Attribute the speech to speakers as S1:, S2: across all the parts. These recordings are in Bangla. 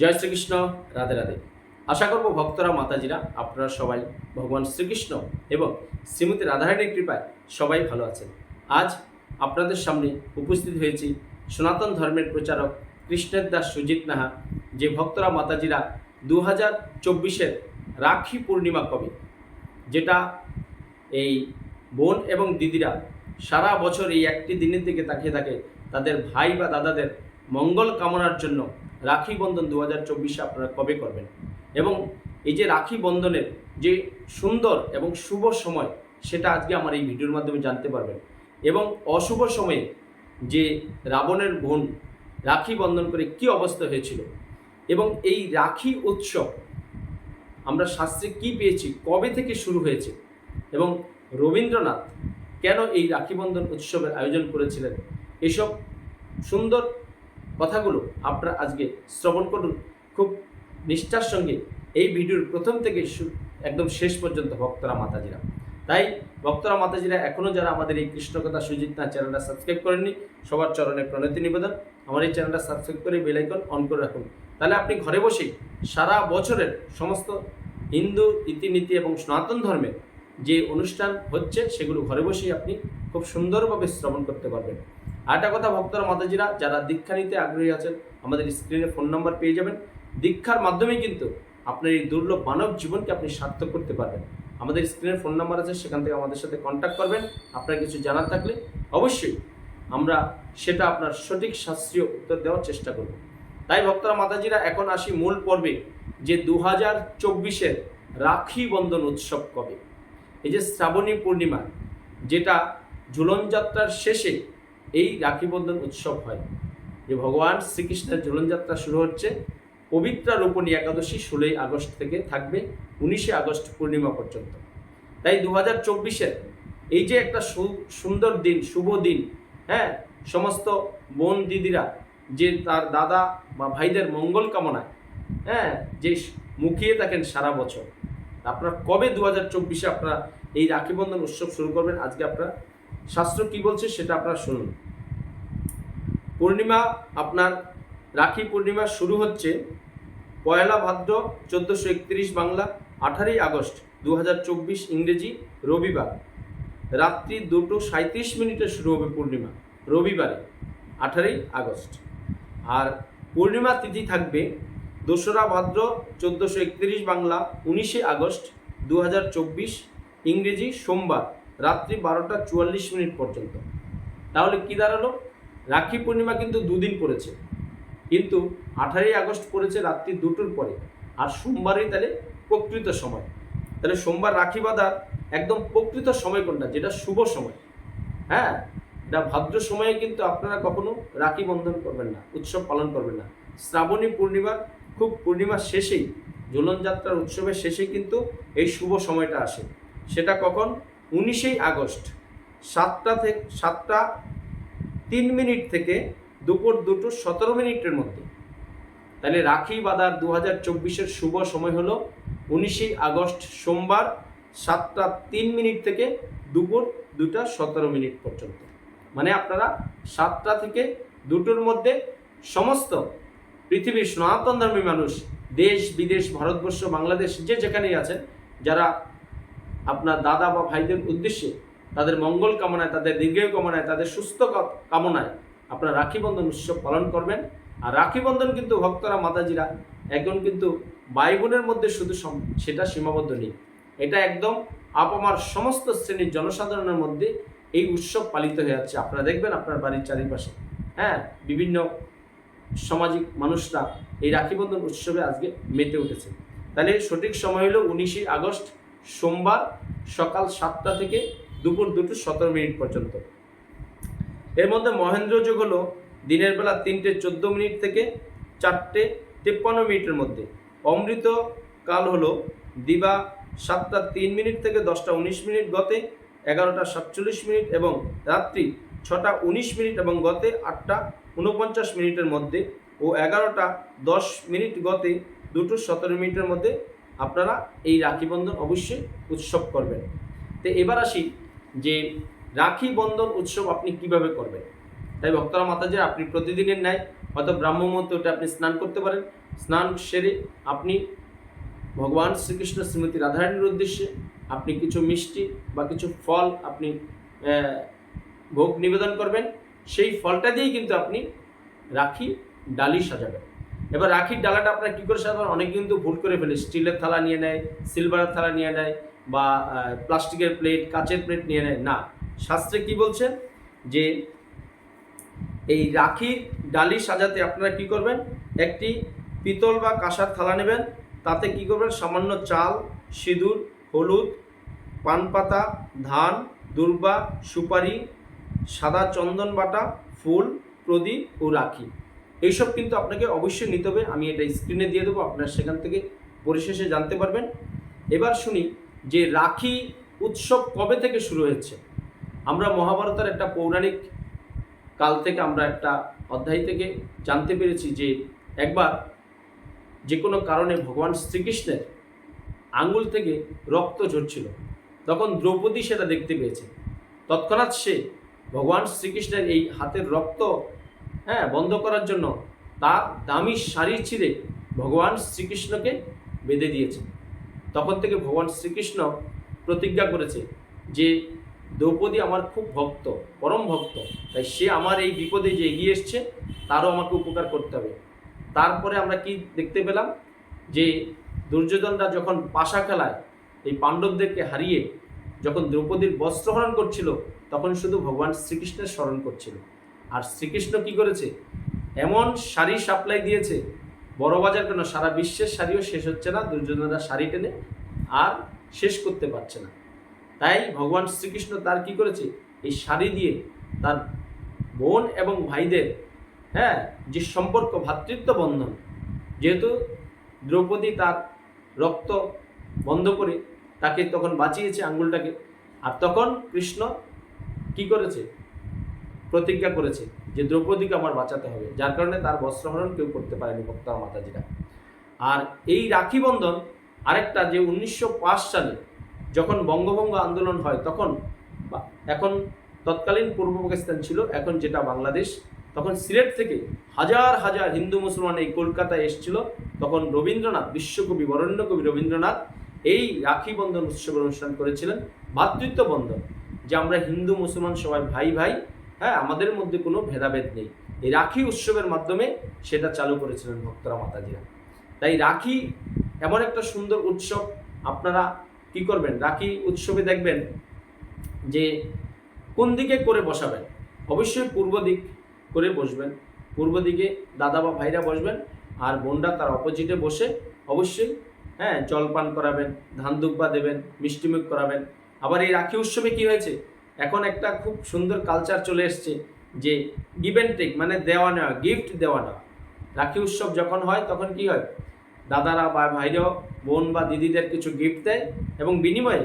S1: জয় শ্রীকৃষ্ণ, রাধে রাধে। আশা করব ভক্তরা, মাতাজিরা, আপনারা সবাই ভগবান শ্রীকৃষ্ণ এবং শ্রীমতী রাধারানীর কৃপায় সবাই ভালো আছেন। আজ আপনাদের সামনে উপস্থিত হয়েছি সনাতন ধর্মের প্রচারক কৃষ্ণের দাস সুজিত নাহা, যে ভক্তরা, মাতাজিরা দু হাজার চব্বিশের রাখি পূর্ণিমা কবে, যেটা এই বোন এবং দিদিরা সারা বছর এই একটি দিনের দিকে তাকিয়ে থাকে, তাদের ভাই বা দাদাদের মঙ্গল কামনার জন্য রাখি বন্ধন দু হাজার চব্বিশে আপনারা কবে করবেন? এবং এই যে রাখি বন্ধনের যে সুন্দর এবং শুভ সময়, সেটা আজকে আমার এই ভিডিওর মাধ্যমে জানতে পারবেন। এবং অশুভ সময়ে যে রাবণের বোন রাখি বন্ধন করে কি অবস্থা হয়েছিল? এবং এই রাখি উৎসব, আমরা শাস্ত্রে কি পেয়েছি? কবে থেকে শুরু হয়েছে? এবং রবীন্দ্রনাথ কেন এই রাখি বন্ধন উৎসবের আয়োজন করেছিলেন? এসব সুন্দর কথাগুলো আপনারা আজকে শ্রবণ করুন। খুব নিষ্ঠার সঙ্গে এই ভিডিওর প্রথম থেকে একদম শেষ পর্যন্ত ভক্তরা মাতাজিরা। তাই ভক্তরা মাতাজিরা এখনও যারা আমাদের এই কৃষ্ণকথা সুজিত না চ্যানেলটা সাবস্ক্রাইব করেননি, সবার চরণে প্রণতি নিবেদন। আমার এই চ্যানেলটা সাবস্ক্রাইব করে বেলাইকন অন করে রাখুন। তাহলে আপনি ঘরে বসেই সারা বছরের সমস্ত হিন্দু রীতিনীতি এবং সনাতন ধর্মের যে অনুষ্ঠান হচ্ছে, সেগুলো ঘরে বসেই আপনি খুব সুন্দরভাবে শ্রবণ করতে পারবেন। আরেকটা কথা, ভক্তরা মাতাজিরা, যারা দীক্ষা নিতে আগ্রহী আছেন, আমাদের স্ক্রিনে ফোন নাম্বার পেয়ে যাবেন। দীক্ষার মাধ্যমেই কিন্তু আপনার এই দুর্লভ মানব জীবনকে আপনি সার্থক করতে পারবেন। আমাদের স্ক্রিনের ফোন নাম্বার আছে, সেখান থেকে আমাদের সাথে কন্ট্যাক্ট করবেন। আপনার কিছু জানার থাকলে অবশ্যই আমরা সেটা আপনার সঠিক শাস্ত্রীয় উত্তর দেওয়ার চেষ্টা করব। তাই ভক্তরা মাতাজিরা, এখন আসি মূল পর্বে, যে দু হাজার চব্বিশের রাখি বন্ধন উৎসব কবে? এই যে শ্রাবণী পূর্ণিমা, যেটা ঝুলন যাত্রার শেষে এই রাখি বন্ধন উৎসব হয়। যে ভগবান শ্রীকৃষ্ণের ঝুলন যাত্রা শুরু হচ্ছে, পবিত্রা রূপণী একাদশী ষোলোই আগস্ট থেকে থাকবে, উনিশে আগস্ট পূর্ণিমা পর্যন্ত। তাই দু হাজার চব্বিশের এই যে একটা সুন্দর দিন, শুভ দিন হ্যাঁ সমস্ত বোন দিদিরা, যে তার দাদা বা ভাইদের মঙ্গল কামনায় হ্যাঁ যে মুখিয়ে থাকেন সারা বছর। আপনার কবে দু হাজার চব্বিশে আপনারা এই রাখি বন্ধন উৎসব শুরু করবেন, আজকে আপনারা শাস্ত্র কি বলছে সেটা আপনারা শুনুন। পূর্ণিমা, আপনার রাখি পূর্ণিমা শুরু হচ্ছে পয়লা ভাদ্র চোদ্দোশো একত্রিশ বাংলা, আঠারোই আগস্ট দু হাজার চব্বিশ ইংরেজি, রবিবার। রাত্রি দুটো সাঁত্রিশ মিনিটে শুরু হবে পূর্ণিমা, রবিবারে, আঠারোই আগস্ট। আর পূর্ণিমা তিথি থাকবে দোসরা ভাদ্র চোদ্দোশো একত্রিশ বাংলা, উনিশে আগস্ট দু হাজার চব্বিশ ইংরেজি, সোমবার। রাত্রি বারোটা চুয়াল্লিশ মিনিট পর্যন্ত। তাহলে কি দাঁড়াল? রাখি পূর্ণিমা কিন্তু দুদিন পড়েছে। কিন্তু আঠারোই আগস্ট পড়েছে রাত্রি দুটোর পরে। আর সোমবারই তাহলে প্রকৃত সময়। তাহলে সোমবার রাখি বাঁধার একদম প্রকৃত সময় কোনটা? যেটা শুভ সময়। হ্যাঁ? এটা ভাদ্র সময়ে কিন্তু আপনারা কখনো রাখি বন্ধন করবেন না, উৎসব পালন করবেন না। শ্রাবণী পূর্ণিমার খুব পূর্ণিমার শেষেই। ঝুলন যাত্রার উৎসবের শেষেই কিন্তু এই শুভ সময়টা আসে। সেটা কখন? উনিশেই আগস্ট, সাতটা থেকে, সাতটা তিন মিনিট থেকে দুপুর দুটো সতেরো মিনিটের মধ্যে। তাহলে রাখি বাদার দু হাজার চব্বিশের শুভ সময় হলো উনিশে আগস্ট, সোমবার, সাতটা তিন মিনিট থেকে দুপুর দুটা সতেরো মিনিট পর্যন্ত। মানে আপনারা সাতটা থেকে দুটোর মধ্যে সমস্ত পৃথিবীর সনাতন ধর্মী মানুষ, দেশ, বিদেশ, ভারতবর্ষ, বাংলাদেশ, যে যেখানেই আছেন, যারা আপনার দাদা বা ভাইদের উদ্দেশ্যে, তাদের মঙ্গল কামনায়, তাদের দীর্ঘায়ু কামনায়, তাদের সুস্থ কামনায় আপনারা রাখি বন্ধন উৎসব পালন করবেন। আর রাখি বন্ধন কিন্তু ভক্তরা, মাতাজিরা, একজন কিন্তু ভাই বোনের মধ্যে শুধু সেটা সীমাবদ্ধ নেই। এটা একদম আপামার সমস্ত শ্রেণির জনসাধারণের মধ্যে এই উৎসব পালিত হয়ে যাচ্ছে। আপনারা দেখবেন আপনার বাড়ির চারিপাশে। হ্যাঁ বিভিন্ন সামাজিক মানুষরা এই রাখি বন্ধন উৎসবে আজকে মেতে উঠেছে। তাহলে সঠিক সময় হলো উনিশে আগস্ট সোমবার সকাল সাতটা থেকে দুপুর দুটো সতেরো মিনিট পর্যন্ত। এর মধ্যে মহেন্দ্র যোগ হলো দিনের বেলা তিনটে চোদ্দ মিনিট থেকে চারটে তিপ্পান্ন মিনিটের মধ্যে। অমৃত কাল হলো দিবা সাতটা তিন মিনিট থেকে দশটা উনিশ মিনিট গতে, এগারোটা সাতচল্লিশ মিনিট এবং রাত্রি ছটা উনিশ মিনিট এবং গতে আটটা উনপঞ্চাশ মিনিটের মধ্যে ও এগারোটা দশ মিনিট গতে দুটো সতেরো মিনিটের মধ্যে আপনারা এই রাখি বন্ধন অবশ্যই উৎসব করবেন। তো এবার আসি যে রাখি বন্ধন উৎসব আপনি কীভাবে করবেন? তাই ভক্তরা মাতা যে আপনি প্রতিদিনের ন্যায় হয়তো ব্রাহ্ম মুহূর্তে আপনি স্নান করতে পারেন। স্নান সেরে আপনি ভগবান শ্রীকৃষ্ণ শ্রীমতী রাধারানীর উদ্দেশ্যে আপনি কিছু মিষ্টি বা কিছু ফল আপনি ভোগ নিবেদন করবেন। সেই ফলটা দিয়েই কিন্তু আপনি রাখি ডালি সাজাবেন। এবার রাখির ডালাটা আপনারা কী করে সাজাবেন অনেকে কিন্তু ভুল করে ফেলে স্টিলের থালা নিয়ে নেয়, সিলভারের থালা নিয়ে নেয়, বা প্লাস্টিকের প্লেট, কাচের প্লেট নিয়ে নেয়। না, শাস্ত্রে কি বলছে যে এই রাখির ডালি সাজাতে আপনারা কি করবেন? একটি পিতল বা কাঁসার থালা নেবেন। তাতে কি করবেন? সামান্য চাল, সিঁদুর, হলুদ পান পাতা ধান, দুর্বা, সুপারি, সাদা চন্দন বাটা, ফুল, প্রদীপ ও রাখি। এইসব কিন্তু আপনাকে অবশ্যই নিতে হবে। আমি এটা স্ক্রিনে দিয়ে দেবো, আপনারা সেখান থেকে পরিশেষে জানতে পারবেন। এবার শুনি যে রাখি উৎসব কবে থেকে শুরু হয়েছে? আমরা মহাভারতের একটা পৌরাণিক কাল থেকে আমরা একটা অধ্যায় থেকে জানতে পেরেছি যে একবার যে কোনো কারণে ভগবান শ্রীকৃষ্ণের আঙ্গুল থেকে রক্ত ঝরছিল। তখন দ্রৌপদী সেটা দেখতে পেয়েছে। তৎক্ষণাৎ সে ভগবান শ্রীকৃষ্ণের এই হাতের রক্ত হ্যাঁ বন্ধ করার জন্য তার দামি শাড়ি ছিঁড়ে ভগবান শ্রীকৃষ্ণকে বেঁধে দিয়েছে। তখন থেকে ভগবান শ্রীকৃষ্ণ প্রতিজ্ঞা করেছে যে, দ্রৌপদী আমার খুব ভক্ত, পরম ভক্ত। তাই সে আমার এই বিপদে যে এগিয়ে এসছে, তারও আমাকে উপকার করতে হবে। তারপরে আমরা কি দেখতে পেলাম? যে, দুর্যোধনরা যখন পাশা খেলায়, এই পাণ্ডবদেরকে হারিয়ে যখন দ্রৌপদীর বস্ত্রহরণ করছিল, তখন শুধু ভগবান শ্রীকৃষ্ণের স্মরণ করছিল। আর শ্রীকৃষ্ণ কি করেছে? এমন শাড়ি সাপ্লাই দিয়েছে। বড় বাজার কেন? সারা বিশ্বের শাড়িও শেষ হচ্ছে না, দুর্যোধনরা শাড়ি টেনে আর শেষ করতে পারছে না। তাই ভগবান শ্রীকৃষ্ণ তার কি করেছে? এই শাড়ি দিয়ে তার বোন এবং ভাইদের হ্যাঁ যে সম্পর্ক, ভাতৃত্ব বন্ধন, যেহেতু দ্রৌপদী তার রক্ত বন্ধ করে তাকে তখন বাঁচিয়েছে আঙ্গুলটাকে আর তখন কৃষ্ণ কি করেছে? প্রতিজ্ঞা করেছে যে দ্রৌপদীকে আমার বাঁচাতে হবে। যার কারণে তার বস্ত্রহরণ কেউ করতে পারেনি ভক্তার মাতাজিরা। আর এই রাখি বন্ধন আরেকটা যে উনিশশো পাঁচ সালে যখন বঙ্গভঙ্গ আন্দোলন হয়, তখন এখন তৎকালীন পূর্ব পাকিস্তান ছিল, এখন যেটা বাংলাদেশ, তখন সিলেট থেকে হাজার হাজার হিন্দু মুসলমান এই কলকাতায় এসেছিল। তখন রবীন্দ্রনাথ, বিশ্বকবি বরেণ্য কবি রবীন্দ্রনাথ এই রাখি বন্ধন উৎসবের অনুষ্ঠান করেছিলেন। ভাতৃত্ব বন্ধন, যে আমরা হিন্দু মুসলমান সবাই ভাই ভাই হ্যাঁ আমাদের মধ্যে কোনো ভেদাভেদ নেই। এই রাখি উৎসবের মাধ্যমে সেটা চালু করেছিলেন ভক্তরা মাতাজিরা। তাই রাখি এমন একটা সুন্দর উৎসব, আপনারা কি করবেন? রাখি উৎসবে দেখবেন যে কোন দিকে করে বসাবেন? অবশ্যই পূর্ব দিক করে বসবেন। পূর্ব দিকে দাদা বা ভাইরা বসবেন আর বোনরা তার অপোজিটে বসে অবশ্যই হ্যাঁ জলপান করাবেন, ধান দুব্বা দেবেন, মিষ্টিমুখ করাবেন। আবার এই রাখি উৎসবে কি হয়েছে? এখন একটা খুব সুন্দর কালচার চলে এসছে যে গিভ অ্যান্ড টেক মানে দেওয়া নেওয়া গিফট দেওয়া নেওয়া। রাখি উৎসব যখন হয়, তখন কি হয়? দাদারা বা ভাইরাও, বোন বা দিদিদের কিছু গিফট দেয় এবং বিনিময়ে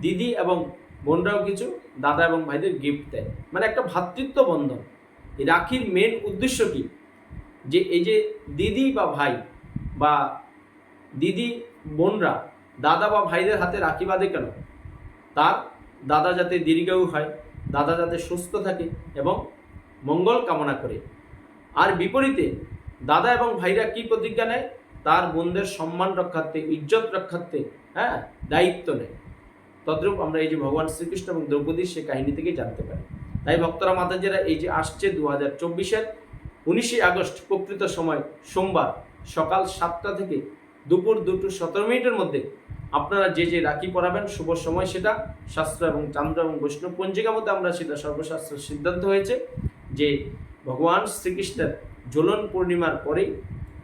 S1: দিদি এবং বোনরাও কিছু দাদা এবং ভাইদের গিফট দেয়। মানে একটা ভ্রাতৃত্ব বন্ধন। রাখির মেন উদ্দেশ্য কি? যে এই যে দিদি বা ভাই বা দিদি, বোনরা, দাদা বা ভাইদের হাতে রাখি বাঁধে কেন? তার দাদা যাতে দীর্ঘায়ু হয়, দাদা যাতে সুস্থ থাকে এবং মঙ্গল কামনা করে। আর বিপরীতে, দাদা এবং ভাইরা কি প্রতিজ্ঞা নেয়? তার বোনদের সম্মান রক্ষার্থে, ইজ্জত রক্ষার্থে হ্যাঁ দায়িত্ব নেয়। তদ্রূপ আমরা এই যে ভগবান শ্রীকৃষ্ণ এবং দ্রৌপদীর সে কাহিনী থেকে জানতে পারি। তাই ভক্তরা, মাতাজিরা, এই যে আসছে দু হাজার চব্বিশের উনিশে আগস্ট, প্রকৃত সময় সোমবার সকাল সাতটা থেকে দুপুর দুটো সতেরো মিনিটের মধ্যে আপনারা যে যে রাখি পরাবেন, শুভ সময় সেটা, শাস্ত্র এবং চান্দ্র এবং বৈষ্ণব পঞ্জিকা মতে আমরা সেটা সর্বশাস্ত্র সিদ্ধান্ত হয়েছে যে ভগবান শ্রীকৃষ্ণের ঝুলন পূর্ণিমার পরেই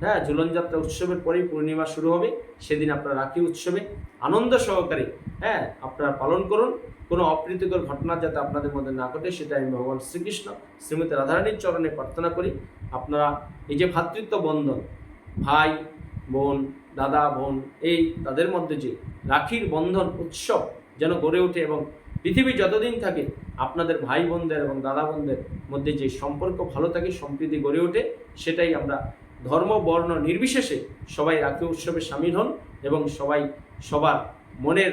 S1: হ্যাঁ ঝুলন যাত্রা উৎসবের পরেই পূর্ণিমা শুরু হবে। সেদিন আপনারা রাখি উৎসবে আনন্দ সহকারে হ্যাঁ আপনারা পালন করুন। কোনো অপ্রীতিকর ঘটনা যাতে আপনাদের মধ্যে না ঘটে সেটা আমি ভগবান শ্রীকৃষ্ণ, শ্রীমতী রাধারানীর চরণে প্রার্থনা করি। আপনারা এই যে ভ্রাতৃত্ব বন্ধন ভাই, বোন দাদা, বোন, এই তাদের মধ্যে যে রাখির বন্ধন, উৎসব যেন গড়ে ওঠে এবং পৃথিবী যতদিন থাকে, আপনাদের ভাই বোনদের এবং দাদা বোনদের মধ্যে যে সম্পর্ক ভালো থাকে, সম্প্রীতি গড়ে ওঠে, সেটাই আমরা ধর্ম, বর্ণ নির্বিশেষে সবাই রাখি উৎসবে সামিল হন এবং সবাই সবার মনের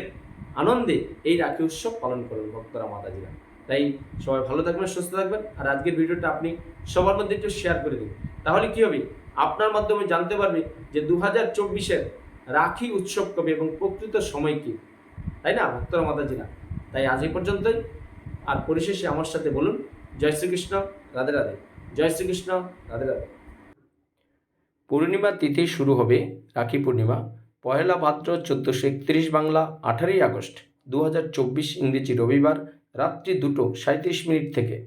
S1: আনন্দে এই রাখি উৎসব পালন করুন ভক্তরা, মাতাজিরা। তাই সবাই ভালো থাকবেন, সুস্থ থাকবেন। আর আজকের ভিডিওটা আপনি সবার মধ্যে একটু শেয়ার করে দিন। তাহলে কী হবে? আপনার মাধ্যমে জানতে পারবে যে দু হাজার চব্বিশের রাখি উৎসব কবে এবং প্রকৃত সময় কী। তাই না, ভক্তরা, মাতাজিরা? তাই আজ এই পর্যন্তই। আর পরিশেষে আমার সাথে বলুন, জয় শ্রীকৃষ্ণ, রাধে রাধে। জয় শ্রীকৃষ্ণ, রাধে রাধে। পূর্ণিমা তিথি শুরু হবে রাখি পূর্ণিমা পয়লা ভাদ্র চোদ্দোশো একত্রিশ বাংলা, আঠারোই আগস্ট দু হাজার চব্বিশ ইংরেজি রবিবার, রাত্রি দুটো সাঁত্রিশ মিনিট থেকে।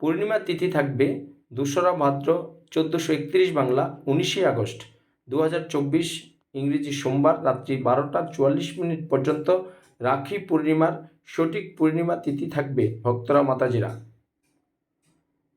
S1: পূর্ণিমা তিথি থাকবে দোসরা ভাদ্র চোদ্দোশো একত্রিশ বাংলা উনিশে আগস্ট দু হাজার চব্বিশ ইংরেজি সোমবার রাত্রি বারোটা চুয়াল্লিশ মিনিট পর্যন্ত রাখি পূর্ণিমার সঠিক পূর্ণিমা তিথি থাকবে ভক্তরা মাতাজিরা।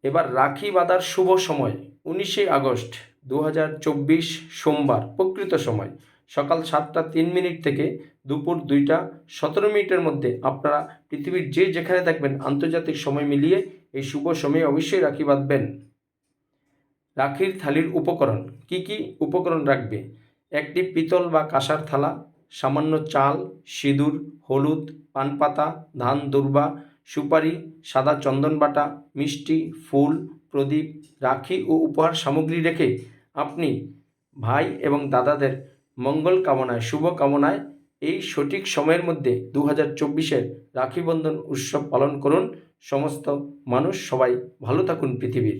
S1: এবার রাখি বাঁধার শুভ সময়, উনিশে আগস্ট দু হাজার চব্বিশ সোমবার প্রকৃত সময়, সকাল সাতটা তিন মিনিট থেকে দুপুর দুইটা সতেরো মিনিটের মধ্যে আপনারা পৃথিবীর যে যেখানে থাকবেন আন্তর্জাতিক সময় মিলিয়ে এই শুভ সময়ে অবশ্যই রাখি বাঁধবেন। রাখির থালির উপকরণ। কি কি উপকরণ রাখবে? একটি পিতল বা কাঁসার থালা, সামান্য চাল, সিঁদুর, হলুদ, পানপাতা, ধান, দুর্বা, সুপারি, সাদা চন্দন বাটা, মিষ্টি, ফুল, প্রদীপ, রাখি ও উপহার সামগ্রী রেখে আপনি ভাই এবং দাদাদের মঙ্গল কামনায়, শুভ কামনায় এই সঠিক সময়ের মধ্যে দু হাজার চব্বিশের রাখিবন্ধন উৎসব পালন করুন। সমস্ত মানুষ সবাই ভালো থাকুন পৃথিবীর।